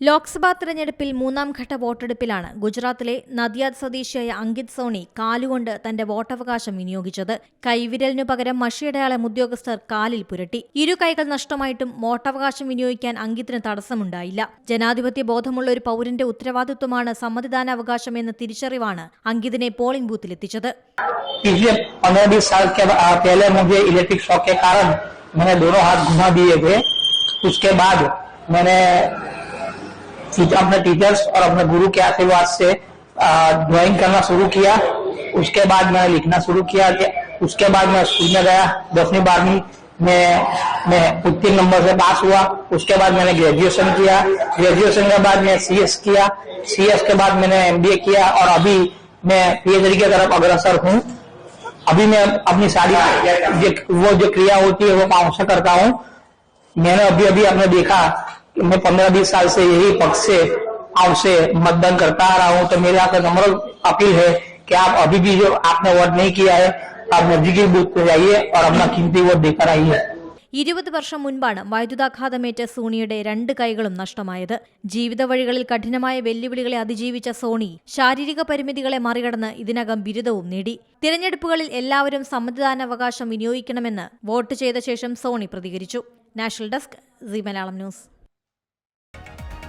ലോക്സഭാ തെരഞ്ഞെടുപ്പിൽ മൂന്നാം ഘട്ട വോട്ടെടുപ്പിലാണ് ഗുജറാത്തിലെ നദിയാദ് സ്വദേശിയായ അങ്കിത് സോണി കാലുകൊണ്ട് തന്റെ വോട്ടവകാശം വിനിയോഗിച്ചത് കൈവിരലിനു പകരം മഷിയടയാളം ഉദ്യോഗസ്ഥർ കാലിൽ പുരട്ടി ഇരു കൈകൾ നഷ്ടമായിട്ടും വോട്ടവകാശം വിനിയോഗിക്കാൻ അങ്കിത്തിന് തടസ്സമുണ്ടായില്ല ജനാധിപത്യ ബോധമുള്ള ഒരു പൗരന്റെ ഉത്തരവാദിത്വമാണ് സമ്മതിദാനാവകാശം എന്ന തിരിച്ചറിവാണ് അങ്കിതിനെ പോളിംഗ് ബൂത്തിലെത്തിച്ചത് पिछले पंद्रह बीस साल के आ, पहले मुझे इलेक्ट्रिक शॉक के कारण मैंने दोनों हाथ घुमा दिए थे उसके बाद मैंने टीच- अपने टीचर्स और अपने गुरु के आशीर्वाद से ड्राइंग करना शुरू किया। उसके बाद मैंने लिखना शुरू किया उसके बाद मैं स्कूल में गया। दसवीं, बारहवीं में, मैं उत्तीर्ण नंबर से पास हुआ। उसके बाद मैंने ग्रेजुएशन किया। ग्रेजुएशन के बाद मैं सीएस किया। सीएस के बाद मैंने एमबीए किया और अभी मैं पीएचडी की तरफ़ अग्रसर हूँ। अभी मैं अपनी सारी वो जो क्रिया होती है, वो पाँव से करता हूँ। मैंने अभी अभी आपने देखा कि मैं पंद्रह बीस साल से यही पक्ष से पाँव से मतदान करता आ रहा हूँ तो मेरे आपसे नम्र अपील है कि आप अभी भी जो आपने वोट नहीं किया है आप नजदीकी बूथ पे जाइए और अपना कीमती वोट देकर आइए ഇരുപത് വർഷം മുൻപാണ് വൈദ്യുതാഘാതമേറ്റ സോണിയുടെ രണ്ട് കൈകളും നഷ്ടമായത് ജീവിത വഴികളിൽ കഠിനമായ വെല്ലുവിളികളെ അതിജീവിച്ച സോണി ശാരീരിക പരിമിതികളെ മറികടന്ന് ഇതിനകം ബിരുദവും നേടി തിരഞ്ഞെടുപ്പുകളിൽ എല്ലാവരും സമ്മതിദാനാവകാശം വിനിയോഗിക്കണമെന്ന് വോട്ട് ചെയ്ത ശേഷം സോണി പ്രതികരിച്ചു national desk C Malayalam news